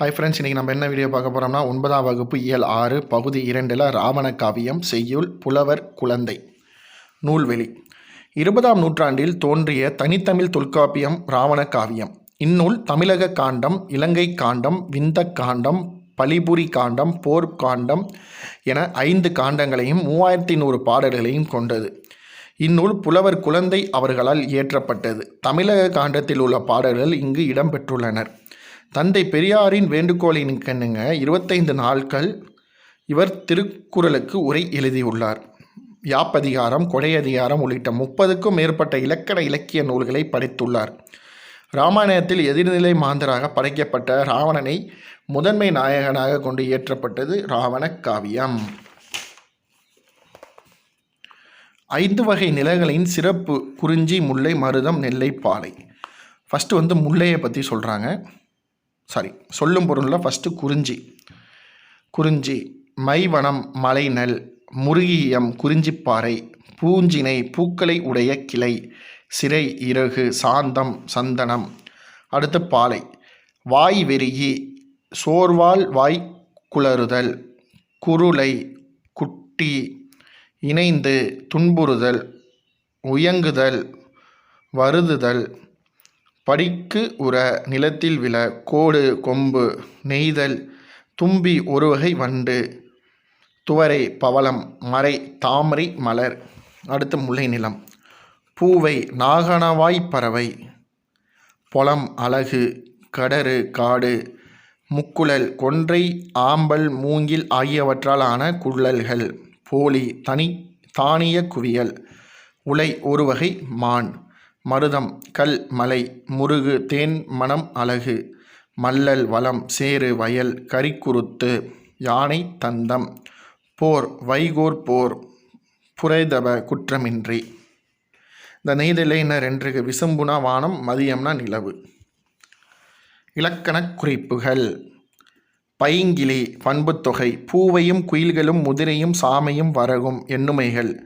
Hi friends இன்றைக்கி நம்ம என்ன வீடியோ பார்க்க போகிறோம்னா ஒன்பதாம் வகுப்பு இயல் ஆறு பகுதி இரண்டில் ராவண காவியம் செய்யுள் புலவர் குழந்தை. நூல்வெளி. இருபதாம் நூற்றாண்டில் தோன்றிய தனித்தமிழ் தொல்காப்பியம் ராவண காவியம். இந்நூல் தமிழக காண்டம் இலங்கை காண்டம் விந்த காண்டம் பலிபுரி காண்டம் போர்க்காண்டம் என ஐந்து காண்டங்களையும் மூவாயிரத்தி நூறு பாடல்களையும் கொண்டது. இந்நூல் புலவர் குழந்தை அவர்களால் இயற்றப்பட்டது. தமிழக காண்டத்தில் உள்ள பாடல்கள் இங்கு இடம்பெற்றுள்ளனர். தந்தை பெரியாரின் வேண்டுகோளின் கண்ணுங்க இருபத்தைந்து நாட்கள் இவர் திருக்குறளுக்கு உரை எழுதியுள்ளார். யாப்பதிகாரம் கொடையதிகாரம் உள்ளிட்ட முப்பதுக்கும் மேற்பட்ட இலக்கண இலக்கிய நூல்களை படைத்துள்ளார். ராமாயணத்தில் எதிர்நிலை மாந்தராக படைக்கப்பட்ட ராவணனை முதன்மை நாயகனாக கொண்டு இயற்றப்பட்டது ராவண காவியம். ஐந்து வகை நிலங்களின் சிறப்பு குறிஞ்சி முல்லை மருதம் நெல்லை பாலை. ஃபஸ்ட்டு வந்து முல்லையை பற்றி சொல்கிறாங்க சாரி சொல்லும் பொருளில் ஃபஸ்ட்டு குறிஞ்சி. குறிஞ்சி மைவனம் மலைநல் முருகியம் குறிஞ்சிப்பாறை பூஞ்சினை பூக்களை உடைய கிளை சிறை இறகு சாந்தம் சந்தனம். அடுத்து பாலை. வாய் வெறியி சோர்வால் வாய் குளறுதல் குருளை குட்டி இணைந்து துன்புறுதல் உயங்குதல் வருதுதல் படிக்கு உற நிலத்தில் விழ கோடு கொம்பு நெய்தல் தும்பி ஒரு வகை வண்டு. துவரை பவளம் மறை தாமரை மலர். அடுத்து முல்லை நிலம். பூவை நாகனவாய் பறவை. பொலம் அழகு கடறு காடு. முக்குழல் கொன்றை ஆம்பல் மூங்கில் ஆகியவற்றால் ஆன குழல்கள். போலி தனி தானிய குவியல். உலை ஒரு வகை மான். மருதம் கல் மலை முருகு தேன் மனம் அழகு மல்லல் வளம் சேறு வயல் கரிக்குருத்து யானை தந்தம் போர் வைகோர் போர் புரைதப குற்றமின்றி. இந்த நெய்தலைனர் என்று விசும்புனா வானம் மதியம்னா நிலவு. இலக்கணக் குறிப்புகள். பைங்கிளி பண்புத்தொகை பூவையும் குயில்களும் முதிரையும் சாமையும் வரகும் எண்ணுமைகள்.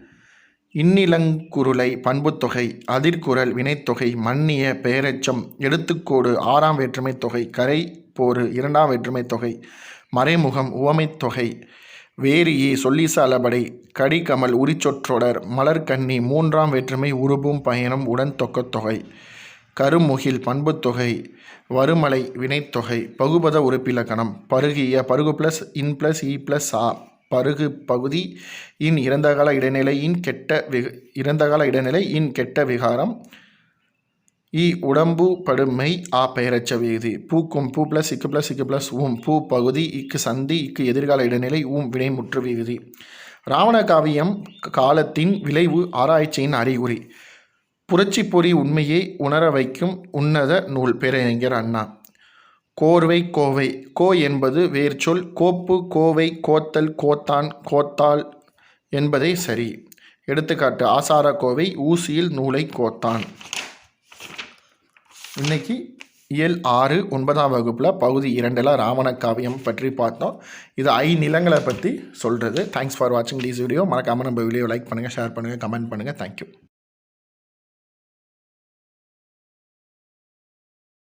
இன்னிலங்குருளை பண்புத்தொகை அதிர்குரல் வினைத்தொகை மன்னிய பெயரெச்சம் எடுத்துக்கோடு ஆறாம் வேற்றுமை தொகை கரை போரு இரண்டாம் வேற்றுமை தொகை மறைமுகம் உவமைத்தொகை வேரியே சொல்லிச அளபடை கடிகமல் உரிச்சொற்றொடர் மலர்கண்ணி மூன்றாம் வேற்றுமை உருபும் பயணம் உடன் தொக்கத்தொகை கருமுகில் பண்புத்தொகை வருமலை வினைத்தொகை பகுபத உறுப்பிலக்கணம் பருகிய பருகு ப்ளஸ் இன் ப்ளஸ் இ ப்ளஸ் ஆ. பருகு பகுதி இன் இறந்தகால இடைநிலையின் கெட்ட விக இறந்தகால இடைநிலை இன் கெட்ட விகாரம். இ உடம்பு படுமை ஆ பெயரச்ச விகுதி. பூக்கும் பூ ப்ளஸ் இக்கு ப்ளஸ் இக்கு ப்ளஸ் ஊம் பூ பகுதி இக்கு சந்தி இக்கு எதிர்கால இடைநிலை ஊம் வினைமுற்று விகுதி. ராவண காவியம் காலத்தின் விளைவு ஆராய்ச்சியின் அறிகுறி. புரட்சி பொறி உண்மையை உணர வைக்கும் உன்னத நூல் பேரறிஞர் அண்ணா. கோர்வை கோவை. கோ என்பது வேர்ச்சொல் கோப்பு கோவை கோத்தல் கோத்தான் கோத்தால் என்பதே சரி. எடுத்துக்காட்டு ஆசார கோவை ஊசியில் நூலை கோத்தான். இன்னைக்கு இயல் ஆறு ஒன்பதாம் வகுப்பில் பகுதி இரண்டில் ராவண காவியம் பற்றி பார்த்தோம். இது ஐ நிலங்களை பற்றி சொல்கிறது தேங்க்ஸ் ஃபார் வாட்சிங் திஸ் வீடியோ மறக்காமல் நம்ம வீடியோ லைக் பண்ணுங்கள் ஷேர் பண்ணுங்கள் கமெண்ட் பண்ணுங்கள் தேங்க்யூ